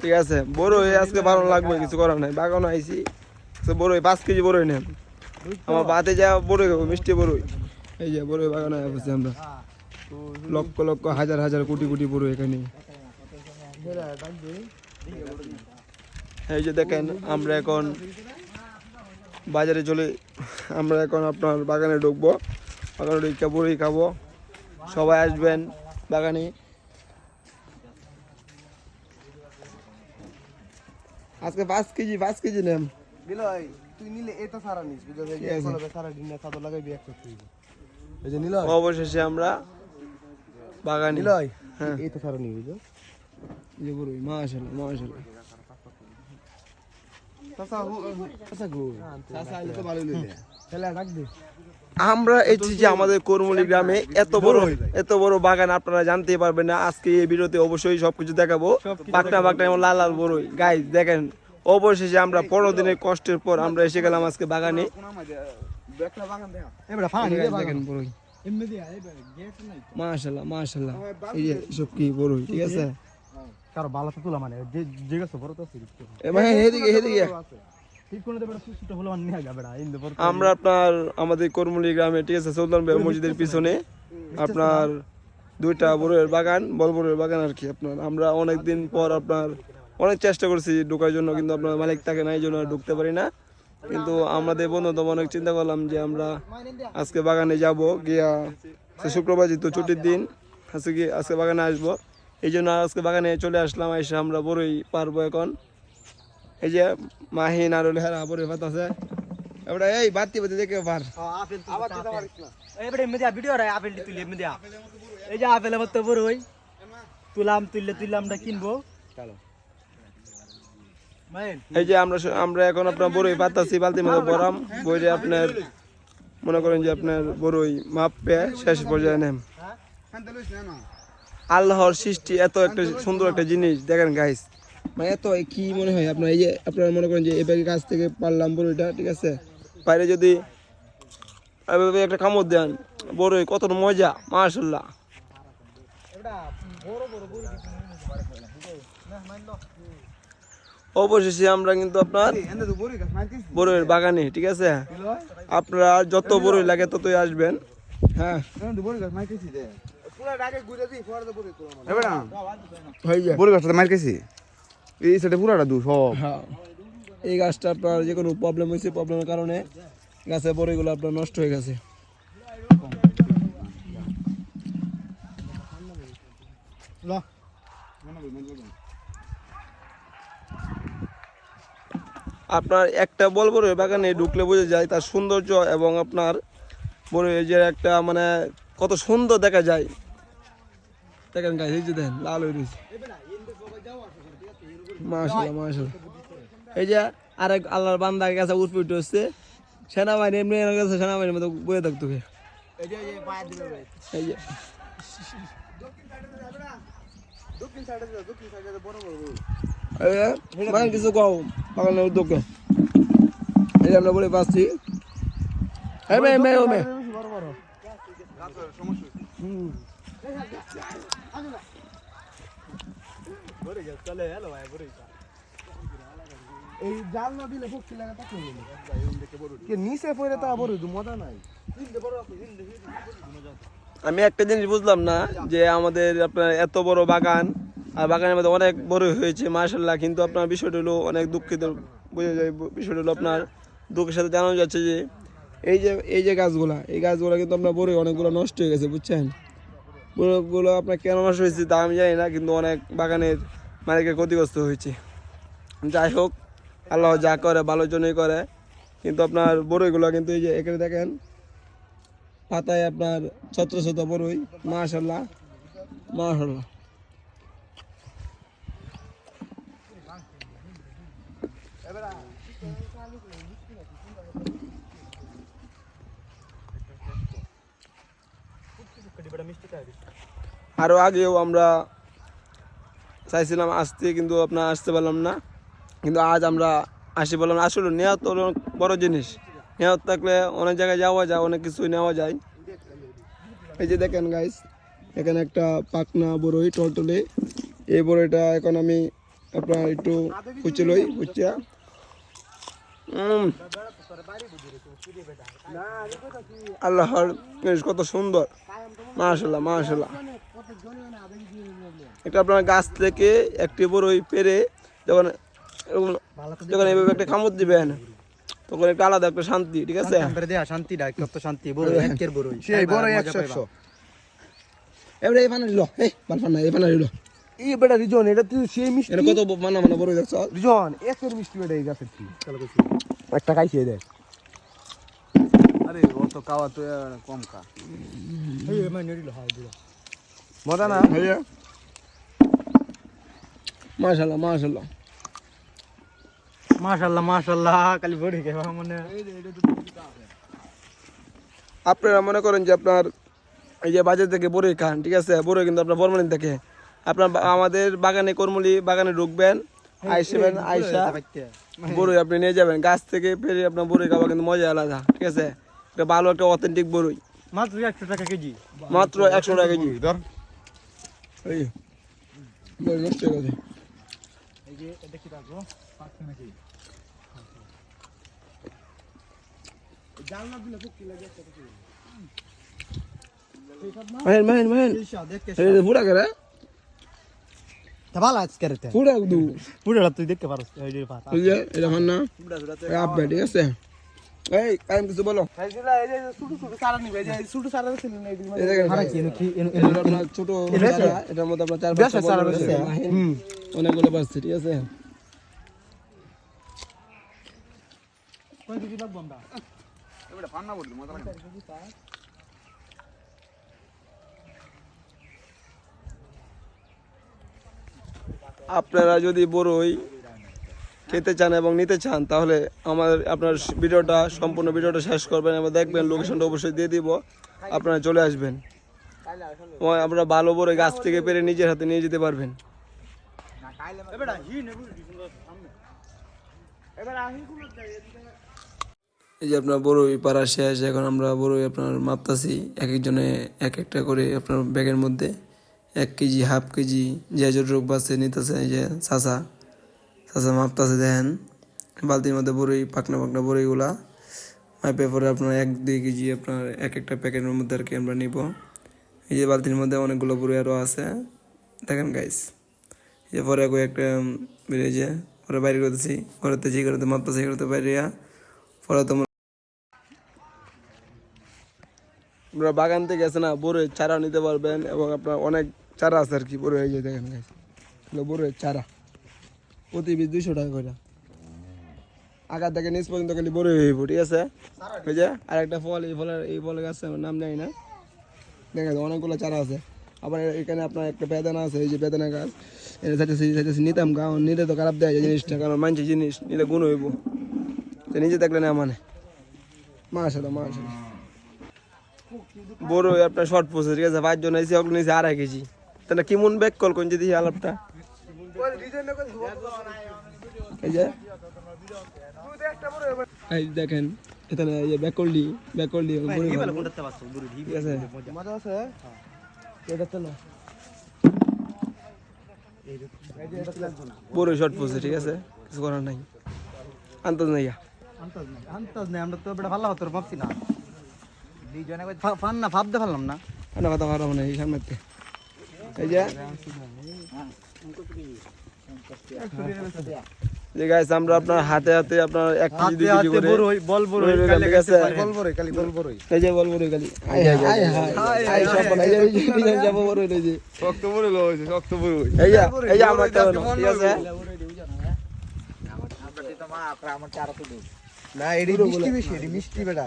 ঠিক আছে, বড়ই আজকে ভালো লাগবে, কিছু করার নাই বাগানো আইছি। তো বড়ই, পাঁচ কেজি বড়ই নেন। আমার বাতে যা বড়ই খাব, মিষ্টি বড়ই। এই যে, বড়ই বাগানে আসছি আমরা। লক্ষ লক্ষ, হাজার হাজার কোটি কোটি বড়ই এখানে। এই যে দেখেন, আমরা এখন বাজারে চলে, আমরা এখন আপনার বাগানে ঢুকবো। বাগানে ঢুকে বড়ই খাব। সবাই আসবেন বাগানে। আজকে পাঁচ কেজি পাঁচ কেজি নেন নিলয় তুই নিলে এটা সারা নিস বুঝলি সারা দিন না সাদা লাগাইবি একটা তুই এই যে নিলয়। অবশেষে আমরা বাগানে নিলয় হ্যাঁ। এটা সারা নিবি বুঝলি এই যে মাশাআল্লাহ মাশাআল্লাহ। চাচা চাচা গো আইলে তো ভালো লইলে তাহলে ডাক দে। আমরা এই যে আমাদের কর্মলি গ্রামে এত বড় এত বড় বাগান আপনারা জানতেই পারবেন না। আজকে এই ভিডিওতে অবশ্যই সবকিছু দেখাবো। বাগটা বাগটা এমন লাল লাল বড়ই। গাই দেখেন অবশেষে আমরা পনেরো দিনের কষ্টের পর আমরা এসে গেলাম আজকে বাগানে। মাশাআল্লাহ মাশাআল্লাহ এই যে সব কি বড়ই ঠিক আছে? কারও বালা তো মানে যে যে বড় তো আছে এ ভাই এদিকে এদিকে। আমরা আপনার আমাদের কর্মলি গ্রামে ঠিক আছে সুলতান মসজিদের পিছনে আপনার দুইটা বড়ের বাগান বড় বড়ের বাগান আর কি আপনার। আমরা অনেক দিন পর আপনার অনেক চেষ্টা করছি ঢোকার জন্য কিন্তু আপনার মালিক থাকে না এই জন্য ঢুকতে পারি না। কিন্তু আমাদের বন্ধু অনেক চিন্তা করলাম যে আমরা আজকে বাগানে যাব গিয়া শুক্রবার যেহেতু ছুটির দিন আজকে গিয়ে আজকে বাগানে আসব। এই জন্য আজকে বাগানে চলে আসলাম এসে আমরা বড়ই পারব এখন। এই যে মাহিন আর হেরা বড়ই ভাত আছে। এবারে এই বাতি বাতি দেখে পার আপেল আবার দিতে পারিস এবারে মেদিয়া ভিডিও রে আপেল তুলে মেদিয়া এই যে আপেল আমার তো বড় হই তুলাম তুললে তুললে আমরা কিনবো। চলো। এই যে আমরা আমরা এখন আপনার বড়ই পাতাছি বালতির মধ্যে বরাম বইরে আপনার মনে করেন যে আপনার বড়ই মাপ পেয়ে শেষ পর্যায়ে নেন আল্লাহর সৃষ্টি এত একটা সুন্দর একটা জিনিস। দেখেন গাইস মানে এত কি মনে হয় আপনার? এই যে আপনারা মনে করেন যে গাছ থেকে পারলাম ঠিক আছে? বাইরে যদি এভাবে একটা কামড় দেন বড়ই কত মজা মাশাল্লাহ অবশেষে আমরা কিন্তু আপনার গাছ বড়ইয়ের বাগানে ঠিক আছে? আপনারা যত বড়ই লাগে ততই আসবেন। হ্যাঁ। গাছ বড়ি গাছটা মার খেয়েছি এই সাইডে পুরাটা দু সব হ্যাঁ। এই গাছটা আপনার যে কোনো প্রবলেম হয়েছে প্রবলেমের কারণে গাছের বড়িগুলো আপনার নষ্ট হয়ে গেছে। আপনার একটা বল বড় বাগানে ঢুকলে বোঝা যায় তার সৌন্দর্য এবং আপনার বড় যে একটা মানে কত সুন্দর দেখা যায়। দেখেন গাছ এই যে দেখেন লাল হয়ে রয়েছে। মাশাল্লাহ মাশাল্লাহ এই যে আরেক আল্লাহর বান্দা গেছে উৎপিট হচ্ছে সেনাবাহিনী এমনি কাছে সেনাবাহিনীর মতো বয়ে থাকতো কে? এই যে মানে কিছু বাগানের উদ্যোগে। এই আমরা বলে পাচ্ছি। এই মে মে ও মে বড়। এই জাল না দিলে কে নিচে পড়ে তা বড় মজা নাই। আমি একটা জিনিস বুঝলাম না, যে আমাদের আপনার এত বড় বাগান, আর বাগানের মধ্যে অনেক বড় হয়েছে মার্শাল্লাহ কিন্তু আপনার বিষয়টা হলো অনেক দুঃখিত, বোঝা যায়, বিষয়টা হলো আপনার দুঃখের সাথে জানানো যাচ্ছে যে, এই যে এই যে গাছগুলা, এই গাছগুলো কিন্তু আপনার বড় অনেকগুলো নষ্ট হয়ে গেছে, বুঝছেন? বড়গুলো আপনার কেন নষ্ট হয়েছে তা আমি জানি না, কিন্তু অনেক বাগানের মালিকের ক্ষতিগ্রস্ত হয়েছে। যাই হোক, আল্লাহ যা করে ভালোর জন্যই করে। কিন্তু আপনার বড়ইগুলো কিন্তু এই যে এখানে দেখেন, পাতায় আপনার ছত্র শত বড়ই মাশাল্লাহ মাশাল্লাহ মিষ্টি খাই আরও আগেও আমরা চাইছিলাম আসতে, কিন্তু আপনার আসতে পারলাম না। কিন্তু আজ আমরা আসি না। আসলে নেওয়া তো অনেক বড় জিনিস। নেওয়া থাকলে অনেক জায়গায় যাওয়া যায়, অনেক কিছুই নেওয়া যায়। এই যে দেখেন গাইস এখানে একটা পাকনা বড়ই টলটলে। এই বড়িটা এখন আমি আপনার একটু কুচে লই কুচিয়া। আল্লাহর কত সুন্দর। মাশাল্লাহ মাশাল্লাহ এটা আপনার গাছ থেকে একটি বড়ই পেরে যখন যখন এইভাবে একটা কামড় দিবেন তখন একটা আলাদা একটা শান্তি ঠিক আছে? শান্তিটা কত শান্তি বড় একের বড় সেই বড় একশো একশো। এবারে এই দিল এই দিল এই বেটা রিজন এটা তুই সেই মিষ্টি? এটা কত বানা বানা বড় দেখছ রিজন একের মিষ্টি বেটা এই গাছের তুই একটা খাইছে দেখ। আরে অত খাওয়া তো কম খা। মজা না? ভাইয়া? মাশাল্লাহ মাশাল্লাহ মাশাআল্লাহ মাশাআল্লাহ খালি বড়ি কে মানে আপনারা মনে করেন যে আপনার এই যে বাজার থেকে বড়ই খান ঠিক আছে? বড়ই কিন্তু আপনার ফরমালিন থাকে। আপনার আমাদের বাগানে কর্মলি বাগানে ঢুকবেন আইসবেন আইসা বড়ই আপনি নিয়ে যাবেন। গাছ থেকে পেরে আপনার বড়ই খাওয়া কিন্তু মজা আলাদা ঠিক আছে? এটা ভালো একটা অথেন্টিক বড়ই। মাত্র 100 টাকা কেজি। মাত্র একশো টাকা কেজি। এই বড়ি নষ্ট হয়ে গেছে এই যে দেখি থাকো পাঁচশো নাকি? মাহেন মাহেন মাহেন। ফুটা করে। ভালো আজকে রে ফুটা দু পুরোটা তুই দেখতে পারস এই যে পাতা এই এটা খান না এই আপবে ঠিক আছে এই কাইম কিছু বলো এই যে ছোট ছোট সারা নিবে এই যে ছোট সারা ছিল না এই এই দেখেন খারাপ কি কি আপনার ছোট এটার মধ্যে আপনার চার পাঁচটা চারা বড় হুম, অনেকগুলো পাচ্ছে ঠিক আছে লাগবো আমরা আপনারা যদি বড়ই খেতে চান এবং নিতে চান, তাহলে আমাদের, আপনার ভিডিওটা, সম্পূর্ণ ভিডিওটা শেষ করবেন এবং দেখবেন লোকেশনটা অবশ্যই দিয়ে দিব। আপনারা চলে আসবেন। আপনারা ভালো বড়ই গাছ থেকে পেরে নিজের হাতে নিয়ে যেতে পারবেন। এই যে আপনার বড়ই পাড়া শেষ, এখন আমরা বড়ই আপনার মাপতাছি, এক একজনে এক একটা করে আপনার ব্যাগের মধ্যে। এক কেজি, হাফ কেজি, যে যতটুকু বাসে নিতেছে, এই যে চাষা চাষা মাপতাছে, দেখেন, বালতির মধ্যে বড়ই পাকনা পাকনা বড়ইগুলা মাপে পরে আপনার এক, দুই কেজি আপনার এক একটা প্যাকেটের মধ্যে আর কি আমরা নিব। এই যে বালতির মধ্যে অনেকগুলো বড়ই আরও আছে। দেখেন গাইস এই যে পরে কয়েকটা বেরিয়েছে পরে বাইরে করতেছি, ঘরেতে যে করতে মাপতেছি করতে বাইরে পরে তোমার আপনারা বাগান থেকে আছে না বড়ের চারা নিতে পারবেন এবং আপনার অনেক চারা আছে আর কি বড় হয়ে যায় দেখেন। এগুলো বড়ের চারা। প্রতি বীজ দুইশো টাকা করে। আগার থেকে নিচ পর্যন্ত খালি বড় হয়ে হইব ঠিক আছে? ওই যে আর একটা ফল এই ফলের এই ফলের গাছ আমার নাম জানি না। দেখেন অনেকগুলো চারা আছে। আবার এখানে আপনার একটা বেদানা আছে এই যে বেদানা গাছ। এটা নিতাম গাও নিলে তো খারাপ দেয় জিনিসটা কারণ মানছি জিনিস নিলে গুণ হইব। তো নিজে দেখলে না মানে। মাশাল্লাহ মাশাল্লাহ বড় আপনার শর্ট পোসে ঠিক আছে? পাঁচজন এসে ওগুলো নিয়েছে আড়াই কেজি। তাহলে কেমন ব্যাক কল কোন যদি আলাপটা? এই দেখেন এখানে এই ব্যাক করলি ব্যাক করলি ঠিক আছে। মজা। আছে? এটা তো না। বড় শর্ট ঠিক আছে? কিছু করার নাই। আন্তাজ নাই আন্তাজ নাই আন্তাজ নাই আমরা তো ভালো হতো ভাবছি না। দুইজনে ফান না ভাবতে পারলাম না। আনা কথা খারাপ না এই সামনে এই যে যে গাইস আমরা আপনার হাতে হাতে আপনার এক কেজি দুই কেজি করে বল কালে বল বল এই যে বল আই আই সব বল যে যাব বড় এই যে শক্ত বড় লইছে শক্ত বড় এই যে এই যে আমার তো ঠিক আছে না এডি মিষ্টি বেশি এডি মিষ্টি বেটা